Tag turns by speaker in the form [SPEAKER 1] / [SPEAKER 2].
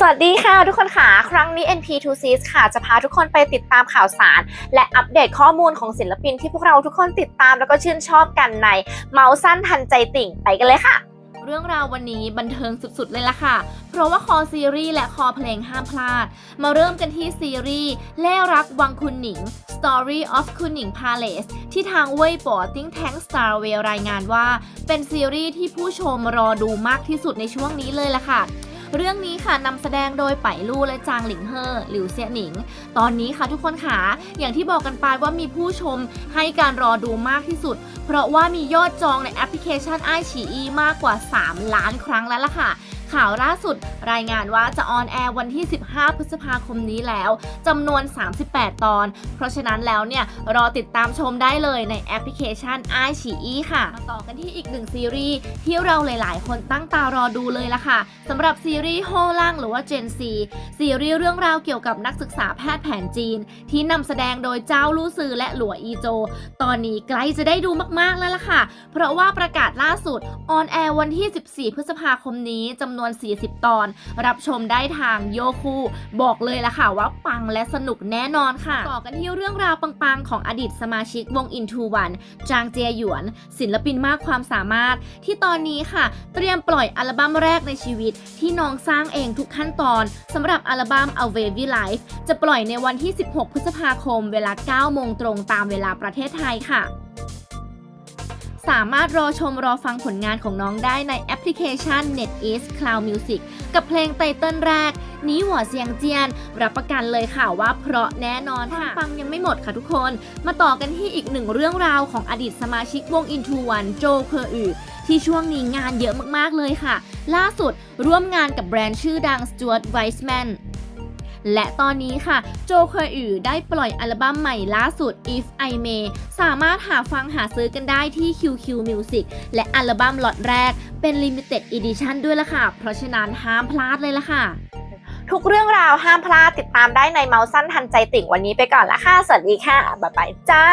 [SPEAKER 1] สวัสดีค่ะทุกคนค่ะ ครั้งนี้ NP2Cs ค่ะ จะพาทุกคนไปติดตามข่าวสาร และอัปเดตข้อมูลของศิลปินที่พวกเราทุกคนติดตามแล้วก็ชื่นชอบกันในเมาส์สั้นทันใจติ่งไปกันเลยค่ะ
[SPEAKER 2] เรื่องราววันนี้บันเทิงสุดๆเลยล่ะค่ะ เพราะว่าคอซีรีส์และคอเพลงห้ามพลาด มาเริ่มกันที่ซีรีส์เล่รักวังคุณหนิง Story of คุณหนิง Palace ที่ทางเว่ยป๋อติ้งแท้ง Star w a y รายงานว่า เป็นซีรีส์ที่ผู้ชมรอดูมากที่สุดในช่วงนี้เลยล่ะค่ะ เรื่องนี้ค่ะนำแสดงโดยไปลู่และจางหลิงเฮอหลิวเซียหนิง ตอนนี้ค่ะทุกคนค่ะอย่างที่บอกกันไปว่ามีผู้ชมให้การรอดูมากที่สุด เพราะว่ามียอดจองในแอปพลิเคชันไอฉีอีมากกว่า 3 ล้านครั้งแล้วล่ะค่ะ ข่าวล่าสุดรายงานว่าจะออนแอร์วันที่ 15 พฤษภาคมนี้แล้วจำนวน 38 ตอน เพราะฉะนั้นแล้วเนี่ย รอติดตามชมได้เลยในแอปพลิเคชัน i อ e ค่ะ มาต่อกันที่อีกหนึ่งซีรีส์ที่เราหลาย ๆ คนตั้งตารอดูเลยละค่ะสำหรับซีรีส์โฮล่างหรือว่า Gen C ซีรีส์เรื่องราวเกี่ยวกับนักศึกษาแพทย์แผนจีน ที่นำแสดงโดยเจ้าลู่ซือและหลัวอีโจ ตอนนี้ใกล้จะได้ดูมาก ๆ แล้วล่ะค่ะ เพราะว่าประกาศล่าสุดออนแอร์วันที่ 14 พฤษภาคมนี้จำำนวน 40 ตอน รับชมได้ทางโยคูบอกเลยละค่ะว่าปังและสนุกแน่นอนค่ะ ต่อกันที่เรื่องราวปังๆ ของอดีตสมาชิกวง Into One จางเจียหยวน ศิลปินมากความสามารถ ที่ตอนนี้ค่ะ เตรียมปล่อยอัลบั้มแรกในชีวิต ที่น้องสร้างเองทุกขั้นตอนสำหรับอัลบั้ม A Wavy Life จะปล่อยในวันที่ 16 พฤษภาคม เวลา 9 โมงตรงตามเวลาประเทศไทยค่ะ สามารถรอชมรอฟังผลงานของน้องได้ในแอปพลิเคชัน NetEase Cloud Music กับเพลงไตเติ้ลแรก นี้หัวเสียงเจียน รับประกันเลยค่ะว่าเพราะแน่นอนค่ะฟังยังไม่หมดค่ะทุกคน มาต่อกันที่อีกหนึ่งเรื่องราวของอดีตสมาชิกวง Into One โจเคอร์อืที่ช่วงนี้งานเยอะมากๆเลยค่ะ ล่าสุดร่วมงานกับแบรนด์ชื่อดัง Stuart Weitzman และตอนนี้ค่ะ โจเคยอือได้ปล่อยอัลบั้มใหม่ล่าสุด If I May สามารถหาฟังหาซื้อกันได้ที่ QQ Music และอัลบั้มล็อตแรกเป็น Limited Edition ด้วยล่ะค่ะ เพราะฉะนั้นห้ามพลาดเลยล่ะค่ะ
[SPEAKER 1] ทุกเรื่องราวห้ามพลาดติดตามได้ในเมาส์สั้นทันใจติ่งวันนี้ไปก่อนละค่ะ สวัสดีค่ะบ๊ายบายจ้า